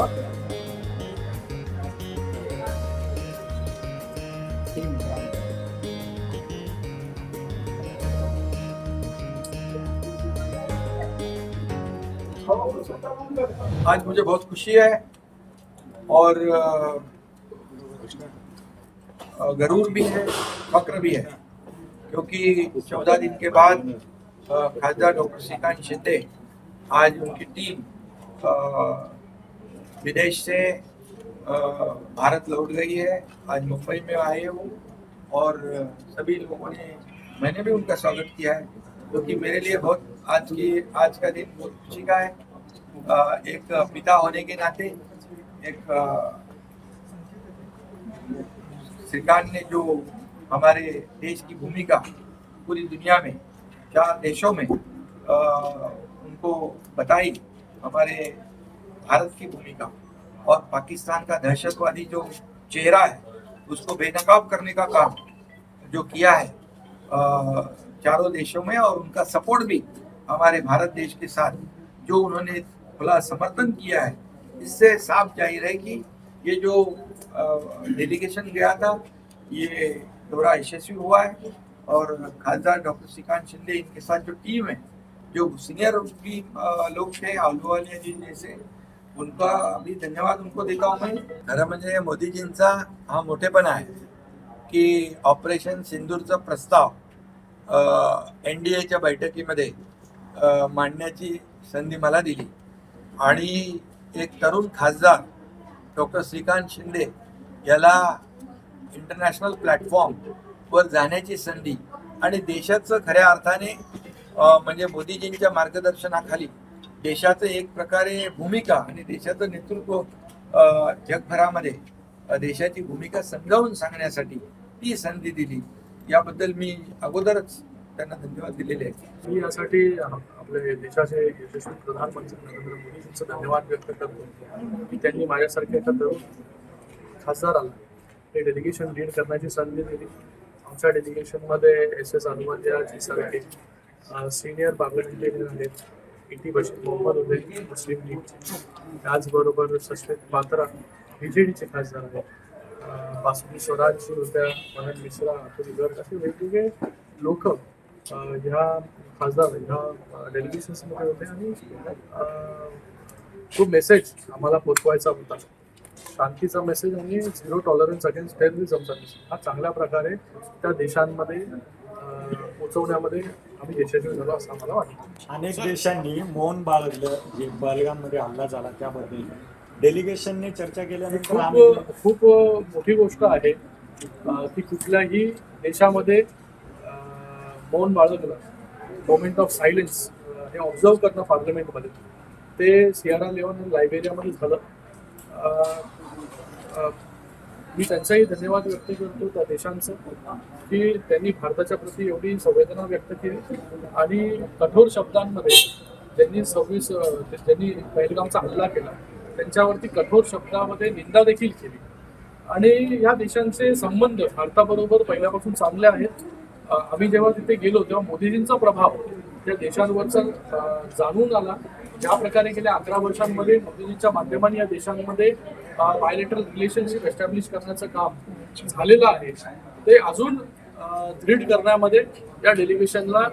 Okay. आज मुझे बहुत खुशी है और गरूर भी है फक्र भी है, क्योंकि चौदह दिन के बाद खासदार डॉक्टर श्रीकांत शिंदे आज उनकी टीम विदेश से भारत लौट गई है, आज मुंबई में आए वो और सभी लोगों ने, मैंने भी उनका स्वागत किया है क्योंकि मेरे लिए बहुत आज की, आज का दिन बहुत खुशी का है। एक पिता होने के नाते एक श्रीकांत ने जो हमारे देश की भूमिका पूरी दुनिया में चार देशों में अ, उनको बताई हमारे भारत की भूमिका और पाकिस्तान का दहशतवादी जो चेहरा है उसको बेनकाब करने का काम जो किया है चारों देशों में और उनका सपोर्ट भी हमारे भारत देश के साथ जो उन्होंने खुला समर्थन किया है। इससे साफ जाहिर है कि ये जो डेलीगेशन गया था ये दौरा यशस्वी हुआ है और खासदार डॉक्टर श्रीकांत शिंदे इनके साथ जो टीम है जो सीनियर भी लोग थे आलूवालिया जी जैसे उनका भी धन्यवाद उनको देता हूँ मैं। खरं म्हणजे मोदीजींचा हा मोठेपणा आहे की ऑपरेशन सिंदूरचा प्रस्ताव एन डी एच्या बैठकीमध्ये मांडण्याची संधी मला दिली. आणि एक तरुण खासदार डॉक्टर श्रीकांत शिंदे याला इंटरनॅशनल प्लॅटफॉर्मवर जाण्याची संधी आणि देशाचं खऱ्या अर्थाने म्हणजे मोदीजींच्या मार्गदर्शनाखाली देशाचं एक प्रकारे भूमिका आणि देशाचं नेतृत्व जगभरामध्ये देशाची भूमिका समजावून सांगण्यासाठी ती संधी दिली. याबद्दल मी अगोदरच त्यांना धन्यवाद दिलेले आहेत. मी यासाठी आपले देशाचे यशस्वी प्रधानमंत्री नरेंद्र मोदीजींचं धन्यवाद व्यक्त करतो. की त्यांनी माझ्यासारख्या एका तरुण खासदाराला हे डेलिगेशन लीड करण्याची संधी दिली. आमच्या डेलिगेशनमध्ये एस एस अनुवादियाजी सारखे सिनियर पार्लमेंटेरियन आहेत. टी बशीर मोहम्मद होते मुस्लिम लीग. त्याचबरोबर सशमित पात्रा बी जे डीचे खासदार आहेत. बासुकी स्वराज होत्या मनन मिश्रा अतुल गर्ग असे वेगवेगळे लोक ह्या खासदार ह्या डेलिगेशन्समध्ये होते आणि तो मेसेज आम्हाला पोचवायचा होता. शांतीचा मेसेज आणि झिरो टॉलरन्स अगेन्स्ट टेररिझमचा मेसेज हा चांगल्या प्रकारे त्या देशांमध्ये पोचवण्यामध्ये आम्ही यशस्वी झालो असं आम्हाला वाटतं. अनेक देशांनी मौन बाळगलं जे बलगाममध्ये हल्ला झाला त्याबद्दल. डेलिगेशनने चर्चा केल्यानंतर खूप खूप मोठी गोष्ट आहे. की कुठल्याही देशामध्ये मौन बाळगलं मोमेंट ऑफ सायलेन्स हे ऑब्झर्व करणं पार्लमेंटमध्ये ते सियारा लेवन आणि लायबेरियामध्ये झालं. मी त्यांचाही धन्यवाद व्यक्त करतो त्या देशांचं की त्यांनी भारताच्या प्रती एवढी संवेदना व्यक्त केली. आणि कठोर शब्दांमध्ये ज्यांनी सव्वीस ज्यांनी पहिलगामचा हल्ला केला त्यांच्यावरती कठोर शब्दामध्ये निंदा देखील केली. आणि या देशांचे संबंध भारताबरोबर पहिल्यापासून चांगले आहेत. आम्ही जेव्हा तिथे गेलो तेव्हा मोदीजींचा प्रभाव त्या देशांवरचा जाणून आला. ज्या प्रकारे गेल्या अकरा वर्षांमध्ये मोदीजींच्या माध्यमाने या देशांमध्ये बायलेटरल रिलेशनशिप एस्टॅब्लिश करण्याचं काम झालेलं आहे. ते अजून दृढ करण्यामध्ये या डेलिगेशनला